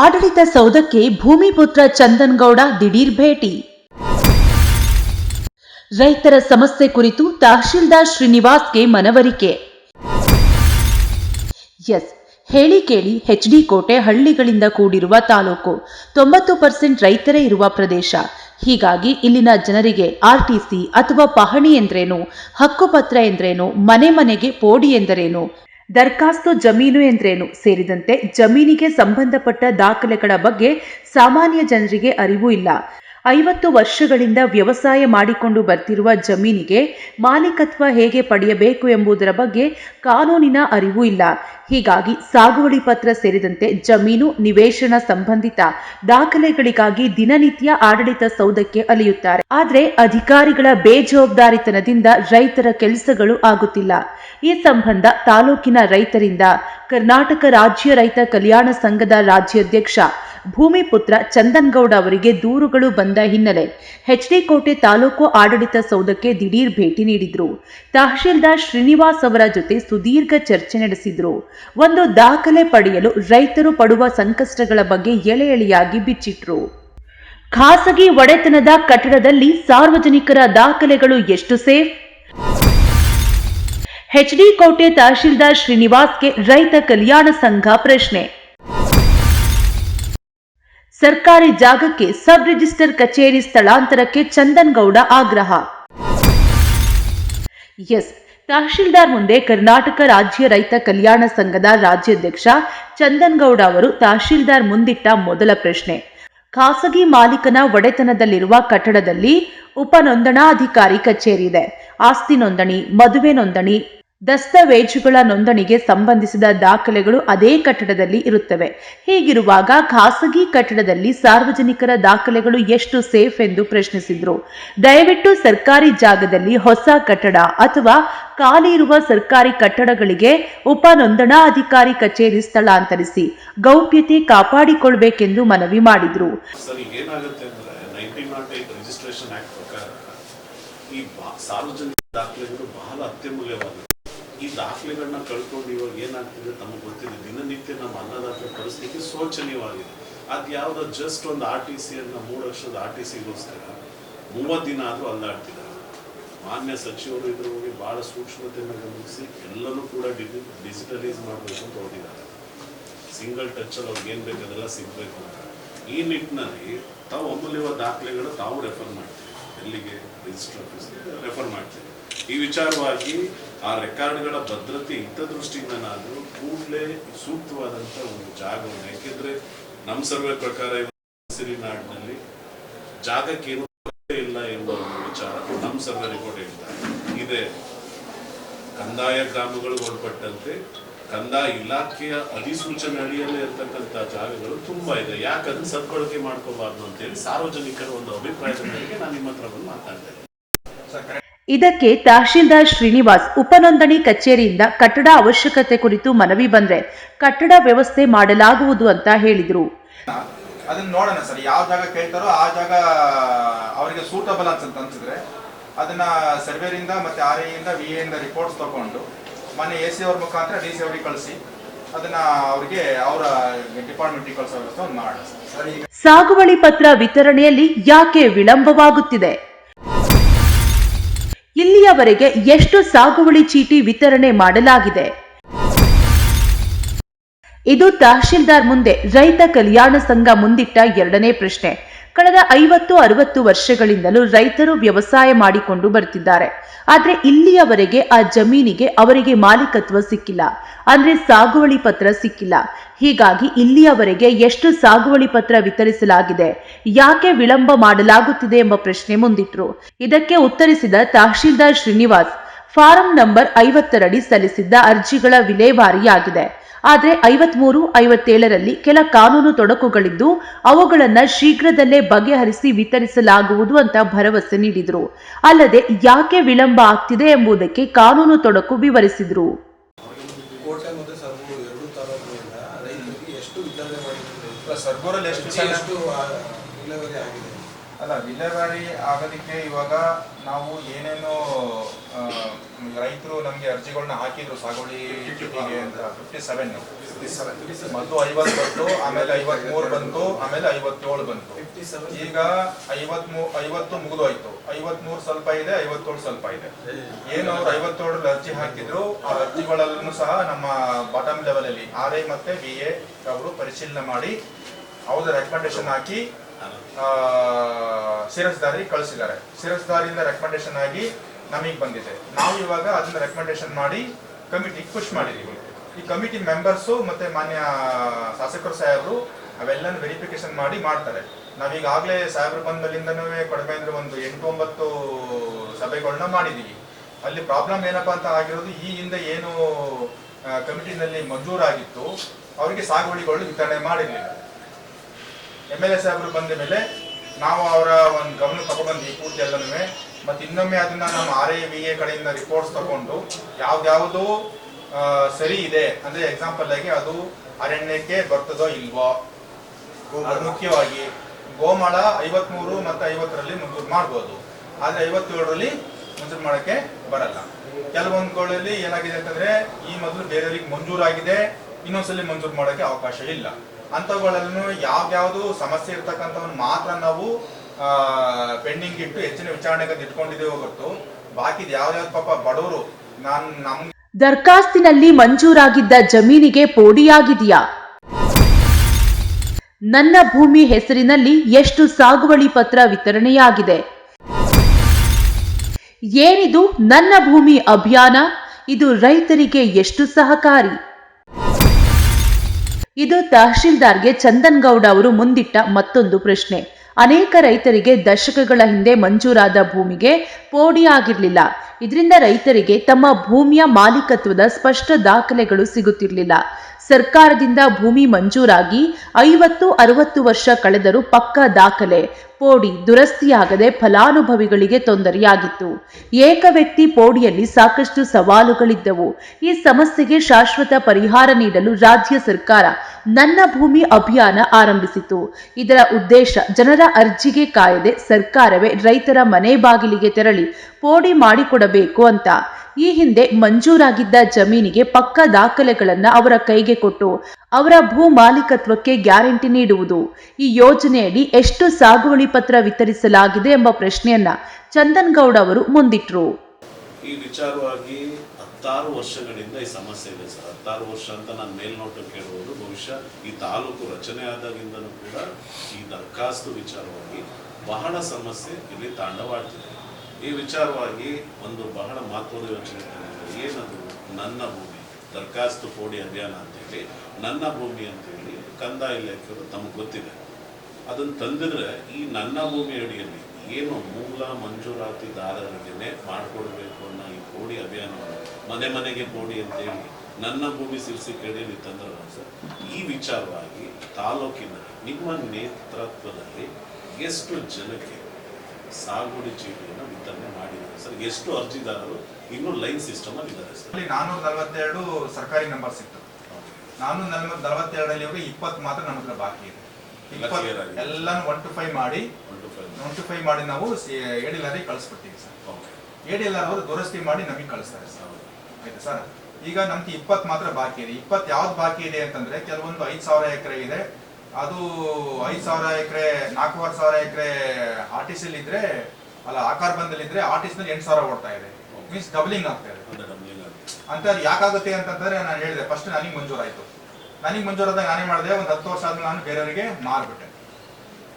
ಆಡಳಿತ ಸೌಧಕ್ಕೆ ಭೂಮಿಪುತ್ರ ಚಂದನ್ಗೌಡ ದಿಢೀರ್ ಭೇಟಿ. ರೈತರ ಸಮಸ್ಯೆ ಕುರಿತು ತಹಶೀಲ್ದಾರ್ ಶ್ರೀನಿವಾಸ್ಗೆ ಮನವರಿಕೆ. ಎಸ್, ಹೇಳಿ ಕೇಳಿ ಡಿ ಕೋಟೆ ಹಳ್ಳಿಗಳಿಂದ ಕೂಡಿರುವ ತಾಲೂಕು ತೊಂಬತ್ತು ಪರ್ಸೆಂಟ್ ರೈತರೇ ಇರುವ ಪ್ರದೇಶ. ಹೀಗಾಗಿ ಇಲ್ಲಿನ ಜನರಿಗೆ ಆರ್ಟಿಸಿ ಅಥವಾ ಪಹಣಿ ಎಂದ್ರೇನು, ಹಕ್ಕುಪತ್ರ ಎಂದ್ರೇನು, ಮನೆ ಮನೆಗೆ ಪೋಡಿ ಎಂದರೇನು ದರ್ಖಾಸ್ತು ಜಮೀನು ಎಂದ್ರೇನು? ಸೇರಿದಂತೆ ಜಮೀನಿಗೆ ಸಂಬಂಧಪಟ್ಟ ದಾಖಲೆಗಳ ಬಗ್ಗೆ ಸಾಮಾನ್ಯ ಜನರಿಗೆ ಅರಿವು ಇಲ್ಲ. ಐವತ್ತು ವರ್ಷಗಳಿಂದ ವ್ಯವಸಾಯ ಮಾಡಿಕೊಂಡು ಬರ್ತಿರುವ ಜಮೀನಿಗೆ ಮಾಲೀಕತ್ವ ಹೇಗೆ ಪಡೆಯಬೇಕು ಎಂಬುದರ ಬಗ್ಗೆ ಕಾನೂನಿನ ಅರಿವು ಇಲ್ಲ. ಹೀಗಾಗಿ ಸಾಗುವಳಿ ಪತ್ರ ಸೇರಿದಂತೆ ಜಮೀನು ನಿವೇಶನ ಸಂಬಂಧಿತ ದಾಖಲೆಗಳಿಗಾಗಿ ದಿನನಿತ್ಯ ಆಡಳಿತ ಸೌಧಕ್ಕೆ ಅಲಿಯುತ್ತಾರೆ. ಆದರೆ ಅಧಿಕಾರಿಗಳ ಬೇಜವಾಬ್ದಾರಿತನದಿಂದ ರೈತರ ಕೆಲಸಗಳು ಆಗುತ್ತಿಲ್ಲ. ಈ ಸಂಬಂಧ ತಾಲೂಕಿನ ರೈತರಿಂದ ಕರ್ನಾಟಕ ರಾಜ್ಯ ರೈತ ಕಲ್ಯಾಣ ಸಂಘದ ರಾಜ್ಯಾಧ್ಯಕ್ಷ ಭೂಮಿಪುತ್ರ ಚಂದನ್ಗೌಡ ಅವರಿಗೆ ದೂರುಗಳು ಬಂದ ಹಿನ್ನೆಲೆ ಡಿ ಕೋಟೆ ತಾಲೂಕು ಆಡಳಿತ ಸೌಧಕ್ಕೆ ದಿಢೀರ್ ಭೇಟಿ ನೀಡಿದ್ರು. ತಹಶೀಲ್ದಾರ್ ಶ್ರೀನಿವಾಸ್ ಅವರ ಜೊತೆ ಸುದೀರ್ಘ ಚರ್ಚೆ ನಡೆಸಿದ್ರು. ಒಂದು ದಾಖಲೆ ಪಡೆಯಲು ರೈತರು ಪಡುವ ಸಂಕಷ್ಟಗಳ ಬಗ್ಗೆ ಎಳೆ ಎಳೆಯಾಗಿ ಬಿಚ್ಚಿಟ್ರು. ಖಾಸಗಿ ಒಡೆತನದ ಕಟ್ಟಡದಲ್ಲಿ ಸಾರ್ವಜನಿಕರ ದಾಖಲೆಗಳು ಎಷ್ಟು ಸೇಫ್? ಡಿ ಕೋಟೆ ತಹಶೀಲ್ದಾರ್ ಶ್ರೀನಿವಾಸ್ಗೆ ರೈತ ಕಲ್ಯಾಣ ಸಂಘ ಪ್ರಶ್ನೆ. ಸರ್ಕಾರಿ ಜಾಗಕ್ಕೆ ಸಬ್ ರಿಜಿಸ್ಟರ್ ಕಚೇರಿ ಸ್ಥಳಾಂತರಕ್ಕೆ ಚಂದನ್ ಗೌಡ ಆಗ್ರಹ. ಎಸ್. ತಹಶೀಲ್ದಾರ್ ಮುಂದೆ ಕರ್ನಾಟಕ ರಾಜ್ಯ ರೈತ ಕಲ್ಯಾಣ ಸಂಘದ ರಾಜ್ಯಾಧ್ಯಕ್ಷ ಚಂದನ್ ಗೌಡ ಅವರು ತಹಶೀಲ್ದಾರ್ ಮುಂದಿಟ್ಟ ಮೊದಲ ಪ್ರಶ್ನೆ. ಖಾಸಗಿ ಮಾಲೀಕನ ಒಡೆತನದಲ್ಲಿರುವ ಕಟ್ಟಡದಲ್ಲಿ ಉಪನೋಂದಣಾಧಿಕಾರಿ ಕಚೇರಿ ಇದೆ. ಆಸ್ತಿ ನೋಂದಣಿ, ಮದುವೆ ನೋಂದಣಿ ದಸ್ತಾವೇಜುಗಳ ನೋಂದಣಿಗೆ ಸಂಬಂಧಿಸಿದ ದಾಖಲೆಗಳು ಅದೇ ಕಟ್ಟಡದಲ್ಲಿ ಇರುತ್ತವೆ. ಹೀಗಿರುವಾಗ ಖಾಸಗಿ ಕಟ್ಟಡದಲ್ಲಿ ಸಾರ್ವಜನಿಕರ ದಾಖಲೆಗಳು ಎಷ್ಟು ಸೇಫ್ ಎಂದು ಪ್ರಶ್ನಿಸಿದ್ರು. ದಯವಿಟ್ಟು ಸರ್ಕಾರಿ ಜಾಗದಲ್ಲಿ ಹೊಸ ಕಟ್ಟಡ ಅಥವಾ ಖಾಲಿ ಇರುವ ಸರ್ಕಾರಿ ಕಟ್ಟಡಗಳಿಗೆ ಉಪ ನೋಂದಣಾಧಿಕಾರಿ ಕಚೇರಿ ಸ್ಥಳಾಂತರಿಸಿ ಗೌಪ್ಯತೆ ಕಾಪಾಡಿಕೊಳ್ಬೇಕೆಂದು ಮನವಿ ಮಾಡಿದ್ರು. ಈ ಸಾರ್ವಜನಿಕ ದಾಖಲೆಗಳು ಬಹಳ ಅತ್ಯಮೂಲ್ಯವಾಗಿದೆ ಈ ದಾಖಲೆಗಳನ್ನ ಕಳ್ಕೊಂಡು ಇವಾಗ ಏನಾಗ್ತಿದೆ ತಮಗೆ ಗೊತ್ತಿದೆ. ದಿನನಿತ್ಯ ನಮ್ಮ ಅನ್ನದಾತರ ಪರಿಸ್ಥಿತಿ ಶೋಚನೀಯವಾಗಿದೆ. ಅದು ಯಾವುದೋ ಜಸ್ಟ್ ಒಂದು ಆರ್ ಟಿ ಸಿಯನ್ನು ಮೂರು ವರ್ಷದ ಆರ್ ಟಿ ಸಿಗೋಸ್ಕರ ಮೂವತ್ತು ದಿನ ಆದರೂ ಅಲ್ಲಾಡ್ತಿದ್ದಾರೆ ಮಾನ್ಯ ಸಚಿವರು ಇದ್ರ ಹೋಗಿ ಬಹಳ ಸೂಕ್ಷ್ಮತೆಯನ್ನು ಗಮನಿಸಿ ಎಲ್ಲರೂ ಕೂಡ ಡಿಜಿ, ಡಿಜಿಟಲೈಸ್ ಮಾಡಬೇಕು ಅಂತ ಹೋಗಿದ್ದಾರೆ ಸಿಂಗಲ್ ಟಚ್ ಅಲ್ಲಿ ಅವ್ರಿಗೆ ಏನ್ ಬೇಕು ಅದೆಲ್ಲ ಸಿಗ್ಬೇಕು ಅಂತ. ಈ ನಿಟ್ಟಿನಲ್ಲಿ ತಾವು ಅಮೂಲ್ಯವಾದ ದಾಖಲೆಗಳು ತಾವು ರೆಫರ್ ಮಾಡ್ತೀವಿ ಎಲ್ಲಿಗೆ? ರಿಜಿಸ್ಟರ್ ಆಫೀಸ್ ರೆಫರ್ ಮಾಡ್ತೀವಿ ಈ ವಿಚಾರವಾಗಿ ಆ ರೆಕಾರ್ಡ್ಗಳ ಭದ್ರತೆ ಹಿತದೃಷ್ಟಿಯಿಂದ ನಾನು ಕೂಡಲೇ ಸೂಕ್ತವಾದಂತ ಒಂದು ಜಾಗವನ್ನು, ಯಾಕೆಂದ್ರೆ ನಮ್ಮ ಸರ್ವೆ ಪ್ರಕಾರ ಸಿರಿನಾಡ್ನಲ್ಲಿ ನಾಡಿನಲ್ಲಿ ಜಾಗಕ್ಕೇನು ಇಲ್ಲ ಎಂಬ ಒಂದು ವಿಚಾರ ನಮ್ಮ ಸರ್ವೆ ರಿಪೋರ್ಟ್ ಹೇಳ್ತಾರೆ ಇದೆ. ಕಂದಾಯ ಗ್ರಾಮಗಳು ಒಳಪಟ್ಟಂತೆ ಕಂದಾಯ ಇಲಾಖೆಯ ಅಧಿಸೂಚನೆ ಅಡಿಯಲ್ಲಿ ಇರ್ತಕ್ಕಂಥ ಜಾಗಗಳು ತುಂಬಾ ಇದೆ. ಯಾಕಂದ್ರೆ ಸದ್ಬಳಕೆ ಮಾಡ್ಕೋಬಾರ್ದು ಅಂತೇಳಿ ಸಾರ್ವಜನಿಕರ ಒಂದು ಅಭಿಪ್ರಾಯದ ಮೇರೆಗೆ ನಾನು ನಿಮ್ಮ ಹತ್ರ ಬಂದು ಮಾತಾಡ್ತಾ ಇದ್ದೀನಿ. ಇದಕ್ಕೆ ತಹಶೀಲ್ದಾರ್ ಶ್ರೀನಿವಾಸ್ ಉಪನೋಂದಣಿ ಕಚೇರಿಯಿಂದ ಕಟ್ಟಡ ಅವಶ್ಯಕತೆ ಕುರಿತು ಮನವಿ ಬಂದ್ರೆ ಕಟ್ಟಡ ವ್ಯವಸ್ಥೆ ಮಾಡಲಾಗುವುದು ಅಂತ ಹೇಳಿದ್ರು. ಅದನ್ನ ನೋಡೋಣ ಸರ್ ಯಾವ ಜಾಗ ಕೇಳ್ತಾರೋ ಆ ಜಾಗ ಅವರಿಗೆ ಸೂಟಬಲ್ ಅಂತ ಅನ್ಸಿದ್ರೆ ಅದನ್ನ ಸರ್ವೇರಿಂದ ಮತ್ತೆ ಆರ್ ಇಂದ ವಿ ಇಂದ ರಿಪೋರ್ಟ್ಸ್ ತಗೊಂಡು ಮನೆ ಎ ಸಿ ಅವ್ರ ಮುಖಾಂತರ ಡಿ ಸಿ ಅವ್ರಿಗೆ ಕಳಿಸಿ ಅದನ್ನ ಅವ್ರಿಗೆ ಅವರ ಡಿಪಾರ್ಟ್ಮೆಂಟ್ ಕಳಿಸೋ ವ್ಯವಸ್ಥೆ ಮಾಡೋಣ ಸಾಗುವಳಿ ಪತ್ರ ವಿತರಣೆಯಲ್ಲಿ ಯಾಕೆ ವಿಳಂಬವಾಗುತ್ತಿದೆ? ಇಲ್ಲಿಯವರೆಗೆ ಎಷ್ಟು ಸಾಗುವಳಿ ಚೀಟಿ ವಿತರಣೆ ಮಾಡಲಾಗಿದೆ? ಇದು ತಹಶೀಲ್ದಾರ್ ಮುಂದೆ ರೈತ ಕಲ್ಯಾಣ ಸಂಘ ಮುಂದಿಟ್ಟ ಎರಡನೇ ಪ್ರಶ್ನೆ. ಕಳೆದ ಐವತ್ತು, ಅರವತ್ತು ವರ್ಷಗಳಿಂದಲೂ ರೈತರು ವ್ಯವಸಾಯ ಮಾಡಿಕೊಂಡು ಬರ್ತಿದ್ದಾರೆ. ಆದ್ರೆ ಇಲ್ಲಿಯವರೆಗೆ ಆ ಜಮೀನಿಗೆ ಅವರಿಗೆ ಮಾಲೀಕತ್ವ ಸಿಕ್ಕಿಲ್ಲ. ಅಂದ್ರೆ ಸಾಗುವಳಿ ಪತ್ರ ಸಿಕ್ಕಿಲ್ಲ. ಹೀಗಾಗಿ ಇಲ್ಲಿಯವರೆಗೆ ಎಷ್ಟು ಸಾಗುವಳಿ ಪತ್ರ ವಿತರಿಸಲಾಗಿದೆ, ಯಾಕೆ ವಿಳಂಬ ಮಾಡಲಾಗುತ್ತಿದೆ ಎಂಬ ಪ್ರಶ್ನೆ ಮುಂದಿಟ್ರು. ಇದಕ್ಕೆ ಉತ್ತರಿಸಿದ ತಹಶೀಲ್ದಾರ್ ಶ್ರೀನಿವಾಸ್, ಫಾರಂ ನಂಬರ್ ಐವತ್ತರಡಿ ಸಲ್ಲಿಸಿದ್ದ ಅರ್ಜಿಗಳ ವಿಲೇವಾರಿಯಾಗಿದೆ. ಆದರೆ ಐವತ್ಮೂರು, ಐವತ್ತೇಳರಲ್ಲಿ ಕೆಲ ಕಾನೂನು ತೊಡಕುಗಳಿದ್ದು ಅವುಗಳನ್ನು ಶೀಘ್ರದಲ್ಲೇ ಬಗೆಹರಿಸಿ ವಿತರಿಸಲಾಗುವುದು ಅಂತ ಭರವಸೆ ನೀಡಿದರು. ಅಲ್ಲದೆ ಯಾಕೆ ವಿಳಂಬ ಆಗ್ತಿದೆ ಎಂಬುದಕ್ಕೆ ಕಾನೂನು ತೊಡಕು ವಿವರಿಸಿದರು. ಅಲ್ಲ, ವಿಲೇವಾರಿ ಆಗೋದಕ್ಕೆ ಇವಾಗ ನಾವು ಏನೇನು ರೈತರು ನಮಗೆ ಅರ್ಜಿಗಳನ್ನ ಹಾಕಿದ್ರು ಸಾಗುವಳಿ ಅಂತ. ಫಿಫ್ಟಿ ಸೆವೆನ್ ಮೊದಲು ಐವತ್ತು ಬಂತು ಆಮೇಲೆ ಐವತ್ಮೂರು ಬಂತು ಆಮೇಲೆ ಐವತ್ತೇಳು ಬಂತು. ಈಗ ಐವತ್ಮೂ ಐವತ್ತು ಮುಗಿದೋಯ್ತು. ಐವತ್ಮೂರು ಸ್ವಲ್ಪ ಇದೆ ಐವತ್ತೇಳು ಸ್ವಲ್ಪ ಇದೆ. ಏನು ಅವ್ರು ಐವತ್ತೇಳರಲ್ಲಿ ಅರ್ಜಿ ಹಾಕಿದ್ರು ಆ ಅರ್ಜಿಗಳಲ್ಲೂ ಸಹ ನಮ್ಮ ಬಾಟಮ್ ಲೆವೆಲ್ ಅಲ್ಲಿ ಆರ್ ಐ ಮತ್ತೆ ಬಿ ಎ ಅವರು ಪರಿಶೀಲನೆ ಮಾಡಿ ಅವ್ರ ರೆಕಮೆಂಡೇಶನ್ ಹಾಕಿ ಆ, ಶಿರಸ್ದಾರಿ ಕಳಿಸಿದ್ದಾರೆ. ಶಿರಸ್ದಾರಿಯಿಂದ ರೆಕಮೆಂಡೇಶನ್ ಆಗಿ ನಮಗೆ ಬಂದಿದೆ. ನಾವು ಇವಾಗ ಅದನ್ನ ರೆಕಮೆಂಡೇಶನ್ ಮಾಡಿ ಕಮಿಟಿಗೆ ಪುಷ್ ಮಾಡಿದೀವಿ. ಈ ಕಮಿಟಿ ಮೆಂಬರ್ಸು ಮತ್ತೆ ಮಾನ್ಯ ಶಾಸಕರು ಸಾಹೇಬರು ಅವೆಲ್ಲನೂ ವೆರಿಫಿಕೇಶನ್ ಮಾಡಿ ಮಾಡ್ತಾರೆ. ನಾವೀಗಾಗಲೇ ಸಾಹೇಬರು ಬಂದ ಮೇಲಿಂದನೂ ಕಡಿಮೆ ಅಂದ್ರೆ ಒಂದು ಎಂಟು ಒಂಬತ್ತು ಸಭೆಗಳನ್ನ ಮಾಡಿದೀವಿ. ಅಲ್ಲಿ ಪ್ರಾಬ್ಲಮ್ ಏನಪ್ಪಾ ಅಂತ ಆಗಿರೋದು ಈ ಹಿಂದೆ ಏನು ಕಮಿಟಿನಲ್ಲಿ ಮಂಜೂರಾಗಿತ್ತು, ಅವರಿಗೆ ಸಾಗುವಳಿಗಳು ವಿತರಣೆ ಮಾಡಿರಲಿಲ್ಲ. ಎಂ ಎಲ್ ಎ ಸಾಹೇಬರು ಬಂದ ಮೇಲೆ ನಾವು ಅವರ ಒಂದು ಗಮನ ತಗೊಂಡ್ಬಂದ್ವಿ ಪೂರ್ತಿ ಎಲ್ಲನೂ. ಮತ್ತೆ ಇನ್ನೊಮ್ಮೆ ಅದನ್ನ ನಮ್ಮ ಆರ್ ಎ ವಿ ಎ ಕಡೆಯಿಂದ ರಿಪೋರ್ಟ್ಸ್ ತಗೊಂಡು ಯಾವ್ದಾವುದು ಸರಿ ಇದೆ. ಅಂದ್ರೆ ಎಕ್ಸಾಂಪಲ್ ಆಗಿ ಅದು ಅರಣ್ಯಕ್ಕೆ ಬರ್ತದೋ ಇಲ್ವೋ? ಮುಖ್ಯವಾಗಿ ಗೋಮಾಳ ಐವತ್ಮೂರು ಮತ್ತೆ ಐವತ್ತರಲ್ಲಿ ಮಂಜೂರು ಮಾಡ್ಬೋದು. ಆದ್ರೆ ಐವತ್ತೇಳರಲ್ಲಿ ಮಂಜೂರು ಮಾಡಕ್ಕೆ ಬರಲ್ಲ. ಕೆಲವೊಂದುಗಳಲ್ಲಿ ಏನಾಗಿದೆ ಅಂತಂದ್ರೆ ಈ ಮೊದಲು ಬೇರೆಯವರಿಗೆ ಮಂಜೂರಾಗಿದೆ ಇನ್ನೊಂದ್ಸಲಿ ಮಂಜೂರು ಮಾಡಕ್ಕೆ ಅವಕಾಶ ಇಲ್ಲ. ಅಂಥವುಗಳನ್ನು ಯಾವ್ದಾವುದು ಸಮಸ್ಯೆ ಇರ್ತಕ್ಕಂಥವನ್ನ ಮಾತ್ರ ನಾವು ಪೆಂಡಿಂಗ್ ಇಟ್ಟು ಹೆಚ್ಚಿನ ವಿಚಾರಣೆಗೆ ಇಟ್ಕೊಂಡಿದ್ದೇವೆ ಹೊರತು, ಬಾಕಿ ಯಾವ್ಯಾವ್ದು ಪಾಪ ಬಡವರು, ನಾನು ನಮ್ ದರ್ಖಾಸ್ತಿನಲ್ಲಿ ಮಂಜೂರಾಗಿದ್ದ ಜಮೀನಿಗೆ ಪೋಡಿಯಾಗಿದೆಯಾ? ನನ್ನ ಭೂಮಿ ಹೆಸರಿನಲ್ಲಿ ಎಷ್ಟು ಸಾಗುವಳಿ ಪತ್ರ ವಿತರಣೆಯಾಗಿದೆ? ಏನಿದು ನನ್ನ ಭೂಮಿ ಅಭಿಯಾನ? ಇದು ರೈತರಿಗೆ ಎಷ್ಟು ಸಹಕಾರಿ? ಇದು ತಹಶೀಲ್ದಾರ್ಗೆ ಚಂದನ್ ಗೌಡ ಅವರು ಮುಂದಿಟ್ಟ ಮತ್ತೊಂದು ಪ್ರಶ್ನೆ. ಅನೇಕ ರೈತರಿಗೆ ದಶಕಗಳ ಹಿಂದೆ ಮಂಜೂರಾದ ಭೂಮಿಗೆ ಪೋಡಿ ಆಗಿರಲಿಲ್ಲ ಇದರಿಂದ ರೈತರಿಗೆ ತಮ್ಮ ಭೂಮಿಯ ಮಾಲೀಕತ್ವದ ಸ್ಪಷ್ಟ ದಾಖಲೆಗಳು ಸಿಗುತ್ತಿರಲಿಲ್ಲ. ಸರ್ಕಾರದಿಂದ ಭೂಮಿ ಮಂಜೂರಾಗಿ ಐವತ್ತು ಅರವತ್ತು ವರ್ಷ ಕಳೆದರೂ ಪಕ್ಕಾ ದಾಖಲೆ. ಪೋಡಿ ದುರಸ್ತಿಯಾಗದೆ ಫಲಾನುಭವಿಗಳಿಗೆ ತೊಂದರೆಯಾಗಿತ್ತು. ಏಕ ವ್ಯಕ್ತಿ ಪೋಡಿಯಲ್ಲಿ ಸಾಕಷ್ಟು ಸವಾಲುಗಳಿದ್ದವು. ಈ ಸಮಸ್ಯೆಗೆ ಶಾಶ್ವತ ಪರಿಹಾರ ನೀಡಲು ರಾಜ್ಯ ಸರ್ಕಾರ ನನ್ನ ಭೂಮಿ ಅಭಿಯಾನ ಆರಂಭಿಸಿತು. ಇದರ ಉದ್ದೇಶ ಜನರ ಅರ್ಜಿಗೆ ಕಾಯದೆ ಸರ್ಕಾರವೇ ರೈತರ ಮನೆ ಬಾಗಿಲಿಗೆ ತೆರಳಿ ಪೋಡಿ ಮಾಡಿಕೊಡಬೇಕು ಅಂತ ಈ ಹಿಂದೆ ಮಂಜೂರಾಗಿದ್ದ ಜಮೀನಿಗೆ ಪಕ್ಕ ದಾಖಲೆಗಳನ್ನು ಅವರ ಕೈಗೆ ಕೊಟ್ಟು ಅವರ ಭೂ ಮಾಲೀಕತ್ವಕ್ಕೆ ಗ್ಯಾರಂಟಿ ನೀಡುವುದು. ಈ ಯೋಜನೆಯಡಿ ಎಷ್ಟು ಸಾಗುವಳಿ ಪತ್ರ ವಿತರಿಸಲಾಗಿದೆ ಎಂಬ ಪ್ರಶ್ನೆಯನ್ನ ಚಂದನ್ ಗೌಡ ಅವರು ಮುಂದಿಟ್ರು. ಈ ವಿಚಾರವಾಗಿ ಹತ್ತಾರು ವರ್ಷಗಳಿಂದ ಈ ಸಮಸ್ಯೆ ಇದೆ ಸರ್. ಹತ್ತಾರು ವರ್ಷ ಅಂತ ನಾನು ಮೇಲ್ನೋಟಕ್ಕೆ ಹೇಳುವುದು ಬಹುಶಃ ಈ ತಾಲೂಕು ರಚನೆ ಆದಾಗಿಂದಲೂ ಕೂಡ ಈ ದರ್ಖಾಸ್ತು ವಿಚಾರವಾಗಿ ಬಹಳ ಸಮಸ್ಯೆ ಇಲ್ಲಿ ತಾಂಡವಾಡ್ತಿದೆ. ಈ ವಿಚಾರವಾಗಿ ಒಂದು ಬಹಳ ಮಹತ್ವದ ಯೋಚನೆ ಏನದು? ನನ್ನ ಭೂಮಿ, ದರ್ಖಾಸ್ತು ಪೋಡಿ ಅಭಿಯಾನ ಅಂತೇಳಿ ನನ್ನ ಭೂಮಿ ಅಂತೇಳಿ ಕಂದಾಯ ಇಲಾಖೆಯವರು ತಮಗೆ ಗೊತ್ತಿದೆ. ಅದನ್ನು ತಂದಿದ್ರೆ ಈ ನನ್ನ ಭೂಮಿ ಅಡಿಯಲ್ಲಿ ಏನು ಮೂಲ ಮಂಜೂರಾತಿದಾರರಿಗೆ ಮಾಡಿಕೊಡ್ಬೇಕು ಅನ್ನೋ ಈ ಕೋಡಿ ಅಭಿಯಾನವನ್ನು ಮನೆ ಮನೆಗೆ ಕೋಡಿ ಅಂತೇಳಿ ನನ್ನ ಭೂಮಿ ಸಿರಿಸಿ ಕಡೆಯಲ್ಲಿ ತಂದ್ರೆ ಸರ್, ಈ ವಿಚಾರವಾಗಿ ತಾಲೂಕಿನಲ್ಲಿ ನಿಮ್ಮ ನೇತೃತ್ವದಲ್ಲಿ ಎಷ್ಟು ಜನಕ್ಕೆ ಸಾಗುವಳಿ ಚೀಟಿಯನ್ನು ವಿತರಣೆ ಮಾಡಿದ್ದಾರೆ. ಸರ್ ಎಷ್ಟು ಅರ್ಜಿದಾರರು ಇನ್ನೂ ಲೈನ್ ಸಿಸ್ಟಮ್ ಅಲ್ಲಿ ಇದ್ದಾರೆ ಸರ್? ನಾನೂರ ನಲವತ್ತೆರಡು ಸರ್ಕಾರಿ ನಂಬರ್ ಸಿಕ್ತು. ನಾನೂರ ನಲವತ್ ನಲವತ್ತೆರಡಲ್ಲಿ ಇವಾಗ ಇಪ್ಪತ್ತು ಮಾತ್ರ ನಮ್ಮ ಹತ್ರ ಬಾಕಿ ಇದೆ. ಎಲ್ಲ ಒನ್ ಟು ಫೈವ್ ಮಾಡಿ ಒನ್ ಟು ಫೈವ್ ಮಾಡಿ. ನಾವು ಎಡಿಲಾರಿಗೆ ಕಳಿಸ್ಬಿಡ್ತೀವಿ ಸರ್. ಎಡಿಎಲ್ಆರ್ ಅವರು ದುರಸ್ತಿ ಮಾಡಿ ನಮಗೆ ಕಳಿಸ್ತಾರೆ ಸರ್. ಆಯ್ತಾ ಸರ್? ಈಗ ನಮ್ಗೆ ಇಪ್ಪತ್ತು ಮಾತ್ರ ಬಾಕಿ ಇದೆ. ಇಪ್ಪತ್ತು ಯಾವ್ದು ಬಾಕಿ ಇದೆ ಅಂತಂದ್ರೆ ಕೆಲವೊಂದು ಐದು ಸಾವಿರ ಎಕರೆ ಇದೆ. ಅದು ಐದು ಸಾವಿರ ಎಕರೆ ನಾಲ್ಕೂವರೆ ಸಾವಿರ ಎಕರೆ ಆರ್ ಟಿ ಸಿಲ್ ಇದ್ರೆ ಅಲ್ಲ ಆಕಾರ ಬಂದಲ್ಲಿ ಇದ್ರೆ ಆರ್ ಟಿ ಎಂಟು ಸಾವಿರ ಓಡ್ತಾ ಇದೆ. ಮೀನ್ಸ್ ಡಬ್ಲಿಂಗ್ ಆಗ್ತಾ ಇದೆ. ಅಂತ ಅದು ಯಾಕಾಗುತ್ತೆ ಅಂತಂದ್ರೆ ನಾನು ಹೇಳಿದೆ ಫಸ್ಟ್ ನನಗೆ ಮಂಜೂರಾಯ್ತು. ನನಗೆ ಮಂಜೂರಾದಾಗ ನಾನೇ ಮಾಡಿದೆ ಒಂದು ಹತ್ತು ವರ್ಷ ಆದ್ಮೇಲೆ ನಾನು ಬೇರೆಯವರಿಗೆ ಮಾರ್ಬಿಟ್ಟೆ.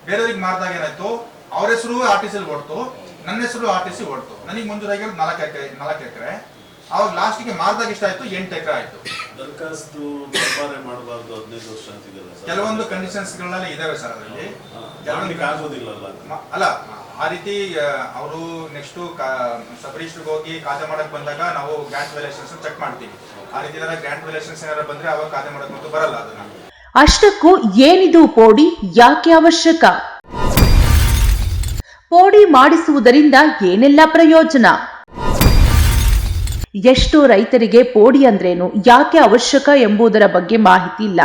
ಬೇರೆಯವ್ರಿಗೆ ಮಾರಿದಾಗ ಏನಾಯ್ತು ಅವ್ರ ಹೆಸರು ಆರ್ ಟಿ ಓಡ್ತು ನನ್ನ ಹೆಸರು ಆರ್ಟಿಸಿ ಟಿ ಸಿ ಓಡ್ತು. ನನಗೆ ಮಂಜೂರಾಗಿರೋದು ನಾಲ್ಕು ಎಕರೆ ನಾಲ್ಕು ಎಕರೆ. ಅವಾಗ ಲಾಸ್ಟಿಗೆ ಮಾರ್ದಾಗ ಇಷ್ಟ ಆಯ್ತು ಎಂಟು ಎಕರೆ ಆಯ್ತು. ದರ್ಖಾಸ್ತು ವ್ಯಾಪಾರ ಮಾಡಬಾರ್ದು ಹದಿನೈದು ವರ್ಷ ಅಂತಿದೆಯಲ್ಲ ಸರ್? ಕೆಲವೊಂದು ಕಂಡೀಷನ್ಸ್ಗಳಲ್ಲಿ ಇದಾವೆ ಸರ್ ಅದರಲ್ಲಿ. ಮಾಡ್ಲಿಕ್ಕೆ ಮ- ಅಲ್ಲ ಆ ರೀತಿ ಅವರು ನೆಕ್ಸ್ಟ್ ಸಬ್ ರಿಜಿಸ್ಟರ್ಗೆ ಹೋಗಿ ಖಾತೆ ಮಾಡಕ್ ಬಂದಾಗ ನಾವು ಗ್ರಾಂಟ್ ವ್ಯಾಲ್ಯೂಷನ್ಸ್ ಚೆಕ್ ಮಾಡ್ತೀವಿ. ಆ ರೀತಿ ಏನಾರ ಗ್ರಾಂಟ್ ವ್ಯಾಲ್ಯೂಷನ್ಸ್ ಏನಾರ ಬಂದ್ರೆ ಅವಾಗ ಖಾತೆ ಮಾಡಕ್ ಮತ್ತು ಬರಲ್ಲ ಅದನ್ನ. ಅಷ್ಟಕ್ಕೂ ಏನಿದು ಪೋಡಿ? ಯಾಕೆ ಅವಶ್ಯಕ? ಪೋಡಿ ಮಾಡಿಸುವುದರಿಂದ ಏನೆಲ್ಲ ಪ್ರಯೋಜನ? ಎಷ್ಟೋ ರೈತರಿಗೆ ಪೋಡಿ ಅಂದ್ರೇನು? ಯಾಕೆ ಅವಶ್ಯಕ ಎಂಬುದರ ಬಗ್ಗೆ ಮಾಹಿತಿ ಇಲ್ಲ.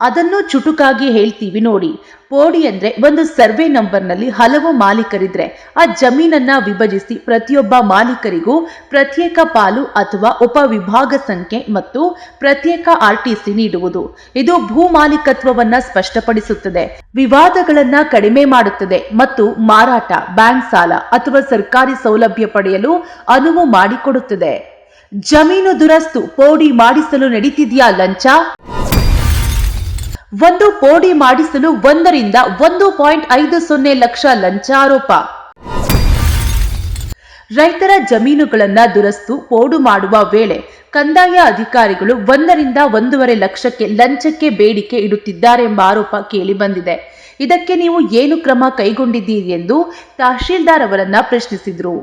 ಅದನ್ನು ಚುಟುಕಾಗಿ ಹೇಳ್ತೀವಿ ನೋಡಿ. ಪೋಡಿ ಅಂದ್ರೆ ಒಂದು ಸರ್ವೆ ನಂಬರ್ನಲ್ಲಿ ಹಲವು ಮಾಲೀಕರಿದ್ರೆ, ಆ ಜಮೀನನ್ನ ವಿಭಜಿಸಿ ಪ್ರತಿಯೊಬ್ಬ ಮಾಲೀಕರಿಗೂ ಪ್ರತ್ಯೇಕ ಪಾಲು ಅಥವಾ ಉಪವಿಭಾಗ ಸಂಖ್ಯೆ ಮತ್ತು ಪ್ರತ್ಯೇಕ ಆರ್ಟಿಸಿ ನೀಡುವುದು. ಇದು ಭೂ ಮಾಲೀಕತ್ವವನ್ನ ಸ್ಪಷ್ಟಪಡಿಸುತ್ತದೆ. ವಿವಾದಗಳನ್ನ ಕಡಿಮೆ ಮಾಡುತ್ತದೆ ಮತ್ತು ಮಾರಾಟ, ಬ್ಯಾಂಕ್ ಸಾಲ ಅಥವಾ ಸರ್ಕಾರಿ ಸೌಲಭ್ಯ ಪಡೆಯಲು ಅನುವು ಮಾಡಿಕೊಡುತ್ತದೆ. ಜಮೀನು ದುರಸ್ತು, ಪೋಡಿ ಮಾಡಿಸಲು ನಡೀತಿದೆಯಾ ಲಂಚ? ಒಂದು ಪೋಡಿ ಮಾಡಿಸಲು ಒಂದರಿಂದ ಒಂದು ಪಾಯಿಂಟ್ ಐದು ಸೊನ್ನೆ ಲಕ್ಷ ಲಂಚ ಆರೋಪ ರೈತರ ಜಮೀನುಗಳನ್ನ ದುರಸ್ತು, ಪೋಡು ಮಾಡುವ ವೇಳೆ ಕಂದಾಯ ಅಧಿಕಾರಿಗಳು ಒಂದರಿಂದ ಒಂದೂವರೆ ಲಕ್ಷಕ್ಕೆ ಲಂಚಕ್ಕೆ ಬೇಡಿಕೆ ಇಡುತ್ತಿದ್ದಾರೆಂಬ ಆರೋಪ ಕೇಳಿಬಂದಿದೆ ಇದಕ್ಕೆ ನೀವು ಏನು ಕ್ರಮ ಕೈಗೊಂಡಿದ್ದೀರಿ ಎಂದು ತಹಶೀಲ್ದಾರ್ ಅವರನ್ನ ಪ್ರಶ್ನಿಸಿದ್ರು.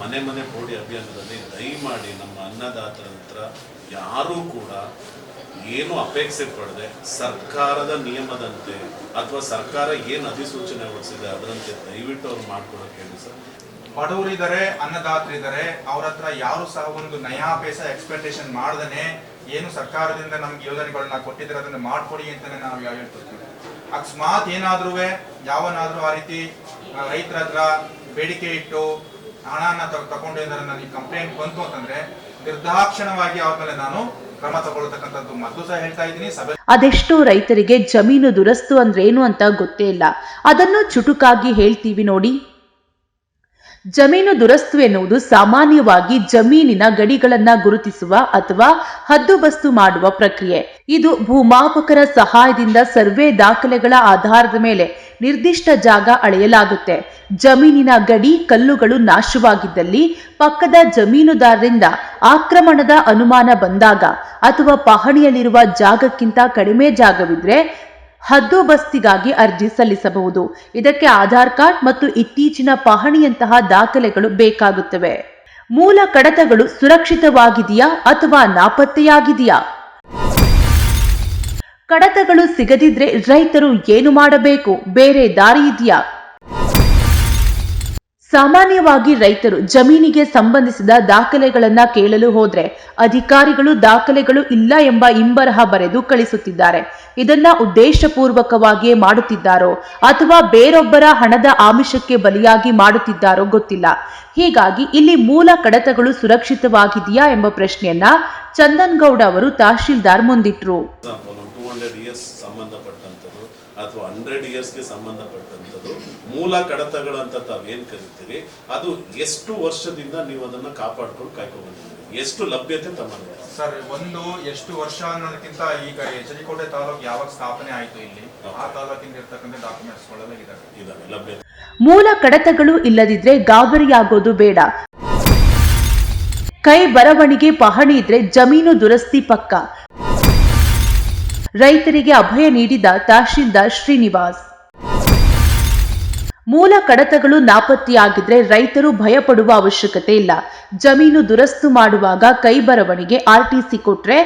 ಮನೆ ಮನೆ ಪೋಡಿ ಅಭಿಯಾನದಲ್ಲಿ ದಯಮಾಡಿ ನಮ್ಮ ಅನ್ನದಾತರ ಹತ್ರ ಯಾರೂ ಕೂಡ ಏನು ಅಪೇಕ್ಷೆ ಪಡದೆ ಸರ್ಕಾರದ ನಿಯಮದಂತೆ ಅಥವಾ ಸರ್ಕಾರ ಏನು ಅಧಿಸೂಚನೆ ಹೊರಡಿಸಿದೆ ಅದರಂತೆ ದಯವಿಟ್ಟು ಅವ್ರು ಮಾಡ್ಕೊಡಕ್ಕೆ ಹೇಳಿ ಸರ್. ಬಡವರಿದ್ದಾರೆ ಅನ್ನದಾತರಿದ್ದಾರೆ ಅವ್ರ ಹತ್ರ ಯಾರು ಸಹ ಒಂದು ನಯಾ ಪೈಸ ಎಕ್ಸ್ಪೆಕ್ಟೇಷನ್ ಮಾಡದೇ ಏನು ಸರ್ಕಾರದಿಂದ ನಮ್ಗೆ ಯೋಜನೆಗಳನ್ನ ಕೊಟ್ಟಿದ್ರೆ ಅದನ್ನ ಮಾಡ್ಕೊಡಿ ಅಂತಾನೆ ನಾವು ಯಾವ ಹೇಳ್ತಿರ್ತೀವಿ ಅಕಸ್ಮಾತ್ ಏನಾದ್ರೂ ಯಾವನಾದ್ರೂ ಆ ರೀತಿ ರೈತರ ಹತ್ರ ಬೇಡಿಕೆ ಇಟ್ಟು ಹಣನ ತಗೊಂಡಿದ್ದಾರೆ ನನಗೆ ಕಂಪ್ಲೇಂಟ್ ಬಂತು ಅಂತಂದ್ರೆ ನಿರ್ದಾಕ್ಷಣವಾಗಿ ಅವ್ರ ಮೇಲೆ ನಾನು ಕ್ರಮ ತಗೊಳ್ತಕ್ಕಂಥದ್ದು ಮೊದಲು ಸಹ ಹೇಳ್ತಾ ಇದ್ದೀನಿ. ಸಭೆ ಅದೆಷ್ಟೋ ರೈತರಿಗೆ ಜಮೀನು ದುರಸ್ತು ಅಂದ್ರೇನು ಅಂತ ಗೊತ್ತೇ ಇಲ್ಲ. ಅದನ್ನು ಚುಟುಕಾಗಿ ಹೇಳ್ತೀವಿ ನೋಡಿ. ಜಮೀನು ದುರಸ್ತು ಎನ್ನುವುದು ಸಾಮಾನ್ಯವಾಗಿ ಜಮೀನಿನ ಗಡಿಗಳನ್ನ ಗುರುತಿಸುವ ಅಥವಾ ಹದ್ದುಬಸ್ತು ಮಾಡುವ ಪ್ರಕ್ರಿಯೆ. ಇದು ಭೂಮಾಪಕರ ಸಹಾಯದಿಂದ ಸರ್ವೆ ದಾಖಲೆಗಳ ಆಧಾರದ ಮೇಲೆ ನಿರ್ದಿಷ್ಟ ಜಾಗ ಅಳೆಯಲಾಗುತ್ತೆ. ಜಮೀನಿನ ಗಡಿ ಕಲ್ಲುಗಳು ನಾಶವಾಗಿದ್ದಲ್ಲಿ ಪಕ್ಕದ ಜಮೀನುದಾರರಿಂದ ಆಕ್ರಮಣದ ಅನುಮಾನ ಬಂದಾಗ ಅಥವಾ ಪಹಣಿಯಲ್ಲಿರುವ ಜಾಗಕ್ಕಿಂತ ಕಡಿಮೆ ಜಾಗವಿದ್ರೆ ಹದ್ದುಬಸ್ತಿಗಾಗಿ ಅರ್ಜಿ ಸಲ್ಲಿಸಬಹುದು. ಇದಕ್ಕೆ ಆಧಾರ್ ಕಾರ್ಡ್ ಮತ್ತು ಇತ್ತೀಚಿನ ಪಹಣಿಯಂತಹ ದಾಖಲೆಗಳು ಬೇಕಾಗುತ್ತವೆ. ಮೂಲ ಕಡತಗಳು ಸುರಕ್ಷಿತವಾಗಿದೆಯಾ ಅಥವಾ ನಾಪತ್ತೆಯಾಗಿದೆಯಾ? ಕಡತಗಳು ಸಿಗದಿದ್ರೆ ರೈತರು ಏನು ಮಾಡಬೇಕು? ಬೇರೆ ದಾರಿ ಇದೆಯಾ? ಸಾಮಾನ್ಯವಾಗಿ ರೈತರು ಜಮೀನಿಗೆ ಸಂಬಂಧಿಸಿದ ದಾಖಲೆಗಳನ್ನ ಕೇಳಲು ಹೋದ್ರೆ ಅಧಿಕಾರಿಗಳು ದಾಖಲೆಗಳು ಇಲ್ಲ ಎಂಬ ಇಂಬರಹ ಬರೆದು ಕಳಿಸುತ್ತಿದ್ದಾರೆ. ಇದನ್ನ ಉದ್ದೇಶಪೂರ್ವಕವಾಗಿಯೇ ಮಾಡುತ್ತಿದ್ದಾರೋ ಅಥವಾ ಬೇರೊಬ್ಬರ ಹಣದ ಆಮಿಷಕ್ಕೆ ಬಲಿಯಾಗಿ ಮಾಡುತ್ತಿದ್ದಾರೋ ಗೊತ್ತಿಲ್ಲ. ಹೀಗಾಗಿ ಇಲ್ಲಿ ಮೂಲ ಕಡತಗಳು ಸುರಕ್ಷಿತವಾಗಿದೆಯಾ ಎಂಬ ಪ್ರಶ್ನೆಯನ್ನ ಚಂದನ್ ಗೌಡ ಅವರು ತಹಶೀಲ್ದಾರ್ ಮುಂದಿಟ್ರು. ಅಥವಾ ಮೂಲ ಕಡತಗಳು ಅಂತ ತಾವೇನು ಕರಿತೀರಿ? ಅದು ಎಷ್ಟು ವರ್ಷದಿಂದ ನೀವು ಅದನ್ನ ಕಾಪಾಡ್ಕೊಂಡು ಕಾಯ್ಕೊಂಡು ಬಂದಿದ್ದೀರಿ ಎಷ್ಟು ಲಭ್ಯತೆ ತಮ್ಮ ಸರ್ ಒಂದು ಎಷ್ಟು ವರ್ಷ ಅನ್ನೋದಕ್ಕಿಂತ ಈಗ ಎಚ್ ಡಿ ಕೋಟೆ ತಾಲೂಕು ಯಾವಾಗ ಸ್ಥಾಪನೆ ಆಯ್ತು ಇಲ್ಲಿ ಆ ತಾಲೂಕಿಂದ ಇರ್ತಕ್ಕಂಥ ಡಾಕ್ಯುಮೆಂಟ್ಸ್ ಗಳೆಲ್ಲ ಇದಾವೆ. ಇದಾವೆ ಲಭ್ಯತೆ. ಮೂಲ ಕಡತಗಳು ಇಲ್ಲದಿದ್ರೆ ಗಾಬರಿಯಾಗೋದು ಬೇಡ. ಕೈ ಬರವಣಿಗೆ ಪಹಣಿ ಇದ್ರೆ ಜಮೀನು ದುರಸ್ತಿ ಪಕ್ಕ. ರೈತರಿಗೆ ಅಭಯ ನೀಡಿದ ತಹಶೀಲ್ದಾರ್ ಶ್ರೀನಿವಾಸ್. ಮೂಲ ಕಡತಗಳು ನಾಪತ್ತೆಯಾಗಿದ್ರೆ ರೈತರು ಭಯಪಡುವ ಅವಶ್ಯಕತೆ ಇಲ್ಲ. ಜಮೀನು ದುರಸ್ತು ಮಾಡುವಾಗ ಕೈ ಬರವಣಿಗೆ ಆರ್ಟಿಸಿ ಕೊಟ್ರೆ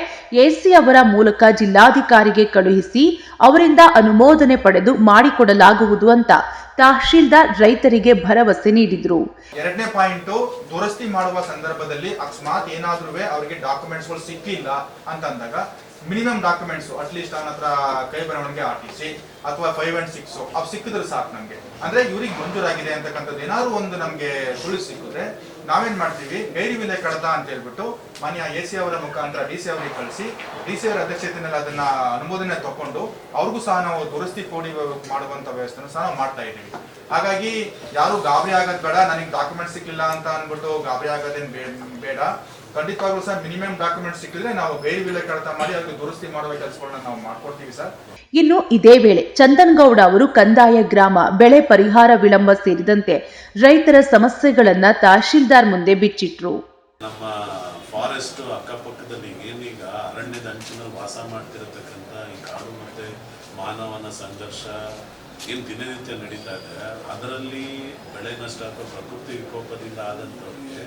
ಎಸಿ ಅವರ ಮೂಲಕ ಜಿಲ್ಲಾಧಿಕಾರಿಗೆ ಕಳುಹಿಸಿ ಅವರಿಂದ ಅನುಮೋದನೆ ಪಡೆದು ಮಾಡಿಕೊಡಲಾಗುವುದು ಅಂತ ತಹಶೀಲ್ದಾರ್ ರೈತರಿಗೆ ಭರವಸೆ ನೀಡಿದ್ರು. ಎರಡನೇ ಪಾಯಿಂಟ್, ದುರಸ್ತಿ ಮಾಡುವ ಸಂದರ್ಭದಲ್ಲಿ ಅಕಸ್ಮಾತ್ ಏನಾದ್ರೂ ಅವರಿಗೆ ಡಾಕ್ಯುಮೆಂಟ್ಸ್ ಸಿಕ್ಕಿಲ್ಲ ಅಂತ ಅಂದಾಗ ಮಿನಿಮಮ್ ಡಾಕ್ಯುಮೆಂಟ್ಸ್ ಅಟ್ಲೀಸ್ಟ್ ಅವನ ಹತ್ರ ಕೈ ಬರವಣಿಗೆ ಆರ್ ಟಿ ಸಿ ಅಥವಾ ಫೈವ್ ಅಂಡ್ ಸಿಕ್ಸ್ ಅವ್ ಸಿಕ್ಕಿದ್ರೆ ಸಾಕು ನಮಗೆ. ಅಂದ್ರೆ ಇವ್ರಿಗೆ ಮಂಜೂರಾಗಿದೆ ಅಂತಕ್ಕಂಥದ್ದು ಏನಾದ್ರು ಒಂದು ನಮಗೆ ಸುಳಿವು ಸಿಕ್ಕಿದ್ರೆ ನಾವೇನ್ ಮಾಡ್ತೀವಿ? ಗೈರಿ ವಿಲೆ ಕಡತ ಅಂತ ಹೇಳ್ಬಿಟ್ಟು ಮಾನ್ಯ ಎ ಸಿ ಅವರ ಮುಖಾಂತರ ಡಿ ಸಿ ಅವರಿಗೆ ಕಳಿಸಿ ಡಿ ಸಿ ಅವರ ಅಧ್ಯಕ್ಷತೆಯಲ್ಲಿ ಅದನ್ನ ಅನುಮೋದನೆ ತಕೊಂಡು ಅವ್ರಿಗೂ ಸಹ ನಾವು ದುರಸ್ತಿ ಕೋಡಿ ಮಾಡುವಂತ ವ್ಯವಸ್ಥೆನೂ ಸಹ ನಾವು ಮಾಡ್ತಾ ಇದ್ದೀವಿ. ಹಾಗಾಗಿ ಯಾರು ಗಾಬರಿ ಆಗೋದ್ ಬೇಡ, ನನಗೆ ಡಾಕ್ಯುಮೆಂಟ್ ಸಿಕ್ಕಿಲ್ಲ ಅಂತ ಅಂದ್ಬಿಟ್ಟು ಗಾಬರಿ ಆಗೋದೇನು ಬೇಡ. ಖಂಡಿತವಾಗ್ಲೂ ಸರ್ ಮಿನಿಮಮ್ ಡಾಕ್ಯುಮೆಂಟ್ ಸಿಕ್ಕಿದ್ರೆ ನಾವು ಬೇರೆ ವಿಲೆ ಕಡತ ಮಾಡಿ ಅದಕ್ಕೆ ದುರಸ್ತಿ ಮಾಡುವ ಕೆಲಸಗಳನ್ನ ನಾವು ಮಾಡ್ಕೊಡ್ತೀವಿ ಸರ್. ಇನ್ನು ಇದೇ ವೇಳೆ ಚಂದನ್ಗೌಡ ಅವರು ಕಂದಾಯ ಗ್ರಾಮ ಬೆಳೆ ಪರಿಹಾರ ವಿಳಂಬ ಸೇರಿದಂತೆ ರೈತರ ಸಮಸ್ಯೆಗಳನ್ನ ತಹಶೀಲ್ದಾರ್ ಮುಂದೆ ಬಿಚ್ಚಿಟ್ರು. ನಮ್ಮ ಫಾರೆಸ್ಟ್ ಅಕ್ಕಪಕ್ಕದಲ್ಲಿ ಏನೀಗ ಅರಣ್ಯದ ಅಂಚಿನಲ್ಲಿ ವಾಸ ಮಾಡ್ತಿರತಕ್ಕಂಥ ಈ ಕಾಡು ಮತ್ತೆ ಮಾನವನ ಸಂಘರ್ಷ ಏನು ದಿನನಿತ್ಯ ನಡೀತಾ ಇದೆ. ಅದರಲ್ಲಿ ಬೆಳೆ ನಷ್ಟ ಅಥವಾ ಪ್ರಕೃತಿ ವಿಕೋಪದಿಂದ ಆದಂಥವ್ರಿಗೆ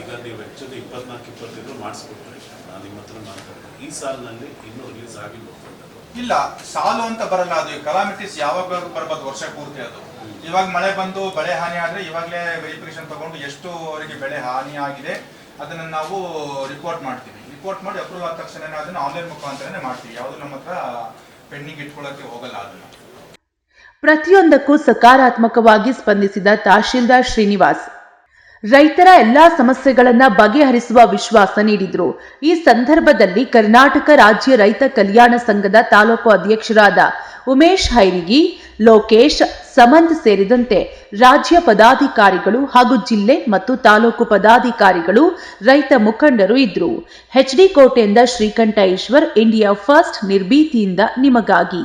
ಈಗ ನೀವು ಹೆಚ್ಚು ಇಪ್ಪತ್ನಾಲ್ಕು ಇಪ್ಪತ್ತೈದು ಮಾಡಿಸ್ಕೊಡ್ತಾರೆ ನಾನು ನಿಮ್ಮ ಹತ್ರ ಮಾತಾಡ್ತೀನಿ. ಈ ಸಾಲಿನಲ್ಲಿ ಇನ್ನೂ ರಿಲೀಸ್ ಆಗಿಲ್ಲ. ಇಲ್ಲ ಸಾಲು ಅಂತ ಬರಲ್ಲ ಅದು. ಕಲಾಮಿಟೀಸ್ ಯಾವಾಗ ಬರ್ಬೋದು ವರ್ಷ ಪೂರ್ತಿ ಅದು. ಇವಾಗ ಮಳೆ ಬಂದು ಬೆಳೆ ಹಾನಿ ಆದ್ರೆ ಇವಾಗಲೇ ವೆರಿಫಿಕೇಶನ್ ತಗೊಂಡು ಎಷ್ಟು ಅವರಿಗೆ ಬೆಳೆ ಹಾನಿ ಆಗಿದೆ ಅದನ್ನ ನಾವು ರಿಪೋರ್ಟ್ ಮಾಡ್ತೀವಿ. ರಿಪೋರ್ಟ್ ಮಾಡಿ ಅಪ್ರೂವ್ ಆದ ತಕ್ಷಣ ಅದನ್ನ ಆನ್ಲೈನ್ ಮುಖಾಂತರನೇ ಮಾಡ್ತೀವಿ. ಯಾವುದು ನಮ್ಮ ಹತ್ರ ಪೆಂಡಿಂಗ್ ಇಟ್ಕೊಳ್ಳೋಕೆ ಹೋಗಲ್ಲ ಅದನ್ನ. ಪ್ರತಿಯೊಂದಕ್ಕೂ ಸಕಾರಾತ್ಮಕವಾಗಿ ಸ್ಪಂದಿಸಿದ ತಹಶೀಲ್ದಾರ್ ಶ್ರೀನಿವಾಸ್. ರೈತರ ಎಲ್ಲಾ ಸಮಸ್ಯೆಗಳನ್ನ ಬಗೆಹರಿಸುವ ವಿಶ್ವಾಸ ನೀಡಿದ್ರು. ಈ ಸಂದರ್ಭದಲ್ಲಿ ಕರ್ನಾಟಕ ರಾಜ್ಯ ರೈತ ಕಲ್ಯಾಣ ಸಂಘದ ತಾಲೂಕು ಅಧ್ಯಕ್ಷರಾದ ಉಮೇಶ್ ಹೈರಿಗಿ, ಲೋಕೇಶ್, ಸಮಂತ್ ಸೇರಿದಂತೆ ರಾಜ್ಯ ಪದಾಧಿಕಾರಿಗಳು ಹಾಗೂ ಜಿಲ್ಲೆ ಮತ್ತು ತಾಲೂಕು ಪದಾಧಿಕಾರಿಗಳು ರೈತ ಮುಖಂಡರು ಇದ್ರು. ಎಚ್ಡಿ ಕೋಟೆಯಿಂದ ಶ್ರೀಕಂಠ ಈಶ್ವರ್ ಇಂಡಿಯಾ ಫಸ್ಟ್, ನಿರ್ಭೀತಿಯಿಂದ ನಿಮಗಾಗಿ.